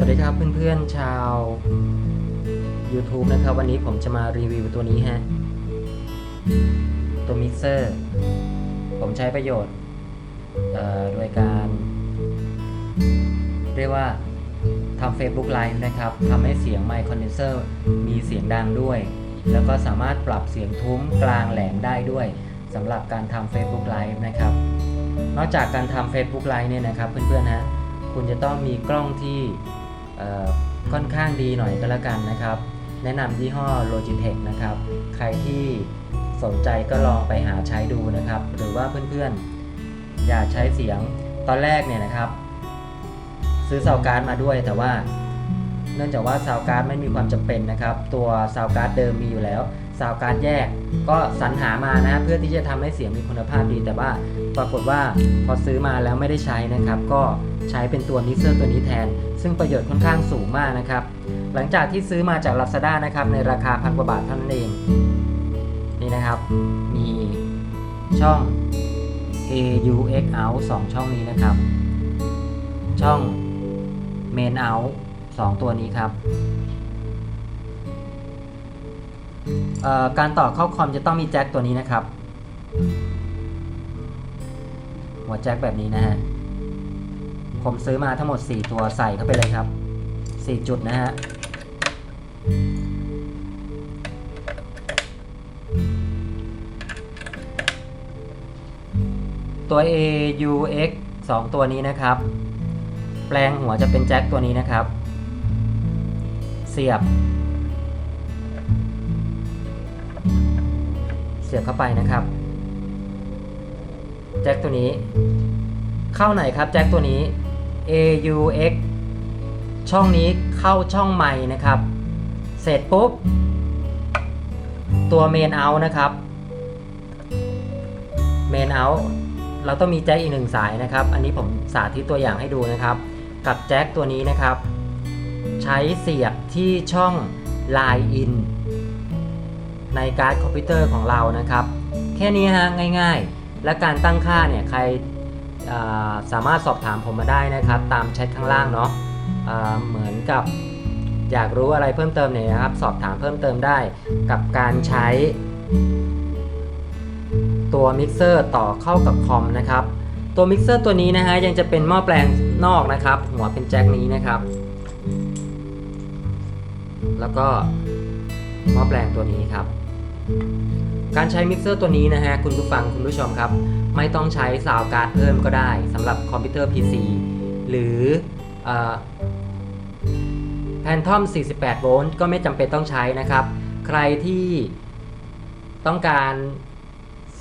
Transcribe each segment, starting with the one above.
สวัสดีครับเพื่อนๆชาว YouTube นะครับ วันนี้ผมจะมารีวิวตัวนี้ฮะ ตัวมิกเซอร์ ผมใช้ประโยชน์โดยการ เรียกว่าทำ Facebook Live นะครับทำให้เสียงไมค์คอนเดนเซอร์มีเสียงดังด้วย แล้วก็สามารถปรับเสียงทุ้มกลางแหลมได้ด้วยสำหรับการทำ Facebook Live นะครับ นอกจากการทำ Facebook Live เนี่ยนะครับเพื่อนๆฮะคุณจะต้องมีกล้องที่ ค่อนข้างดีหน่อยก็แล้วกันนะครับ แนะนำยี่ห้อ Logitech นะครับ ใครที่สนใจก็ลองไปหาใช้ดูนะครับ หรือว่าเพื่อนๆ อยากใช้เสียงตอนแรกเนี่ยนะครับ ซื้อเสาการ์ดมาด้วยแต่ว่า เนื่องจากว่าซาวการ์ดไม่มีความจำเป็นนะครับ ตัวซาวการ์ดเดิมมีอยู่แล้วซาวการ์ดแยก ก็สรรหามานะเพื่อที่จะทำให้เสียงมีคุณภาพดี แต่ว่าปรากฏว่าพอซื้อมาแล้วไม่ได้ใช้นะครับ ก็ใช้เป็นตัวมิกเซอร์ตัวนี้แทน ซึ่งประโยชน์ค่อนข้างสูงมากนะครับ หลังจากที่ซื้อมาจาก Lazada นะครับในราคาพันกว่าบาทเท่านั้นเองนี่นะครับ มีช่อง AUX out 2 ช่องนี้นะครับ ช่อง Main out 2 ตัวนี้ครับการต่อเข้าคอมจะต้องมีแจ็คตัวนี้นะครับ หัวแจ็คแบบนี้นะฮะ ผมซื้อมาทั้งหมด 4 ตัวใส่เข้าไปเลยครับ 4 จุดนะฮะตัว AUX 2 ตัวนี้นะครับ แปลงหัวจะเป็นแจ็คตัวนี้นะครับ สียบ เสียบเข้าไปนะครับ แจ็คตัวนี้ เข้าไหนครับแจ็คตัวนี้ AUX ช่องนี้เข้าช่องใหม่นะครับ เสร็จปุ๊บ ตัว Main Out นะครับ Main Out เราต้องมีแจ็คอีกหนึ่งสายนะครับ อันนี้ผมสาธิตตัวอย่างให้ดูนะครับ กับแจ็คตัวนี้นะครับ ใช้เสียบที่ช่อง Line In ในการ์ดคอมพิวเตอร์ของเรานะครับ แค่นี้ฮะง่ายๆ และการตั้งค่าเนี่ยใครสามารถสอบถามผมมาได้นะครับ ตามแชทข้างล่างเนาะเหมือนกับอยากรู้อะไรเพิ่มเติมเนี่ยนะครับ สอบถามเพิ่มเติมได้กับการใช้ ตัวมิกเซอร์ต่อเข้ากับคอมนะครับ ตัวมิกเซอร์ตัวนี้นะฮะยังจะเป็นหม้อแปลงนอกนะครับ หัวเป็นแจ็คนี้นะครับ แล้วก็หม้อแปลงตัวนี้ครับ การใช้มิกเซอร์ตัวนี้นะฮะคุณผู้ฟังคุณผู้ชมครับ ไม่ต้องใช้ซาวการ์ดเพิ่มก็ได้สำหรับคอมพิวเตอร์ PC หรือแพนทอม 48 โวลต์ก็ไม่จำเป็นต้องใช้นะครับ ใครที่ต้องการ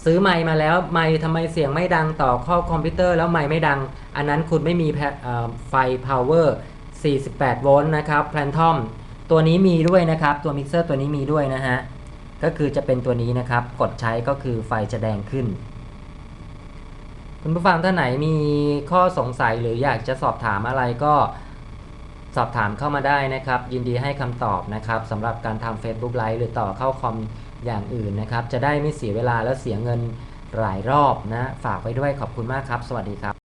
ซื้อไมค์มาแล้วไมค์ทำไมเสียงไม่ดังต่อข้าคอมพิวเตอร์แล้วไมค์ไม่ดัง อันนั้นคุณไม่มีแพเอ่อไฟ power 48 โวลต์นะครับแพนทอม ตัวนี้มีด้วยนะครับ ตัวมิกเซอร์ตัวนี้มีด้วยนะฮะ ก็คือจะเป็นตัวนี้นะครับ กดใช้ก็คือไฟจะแดงขึ้น คุณผู้ฟังท่านไหนมีข้อสงสัยหรืออยากจะสอบถามอะไรก็สอบถามเข้ามาได้นะครับ ยินดีให้คำตอบนะครับสำหรับการทำ Facebook Live หรือต่อเข้าคอมอย่างอื่นนะครับ จะได้ไม่เสียเวลาและเสียเงินหลายรอบนะ ฝากไว้ด้วยขอบคุณมากครับ สวัสดีครับ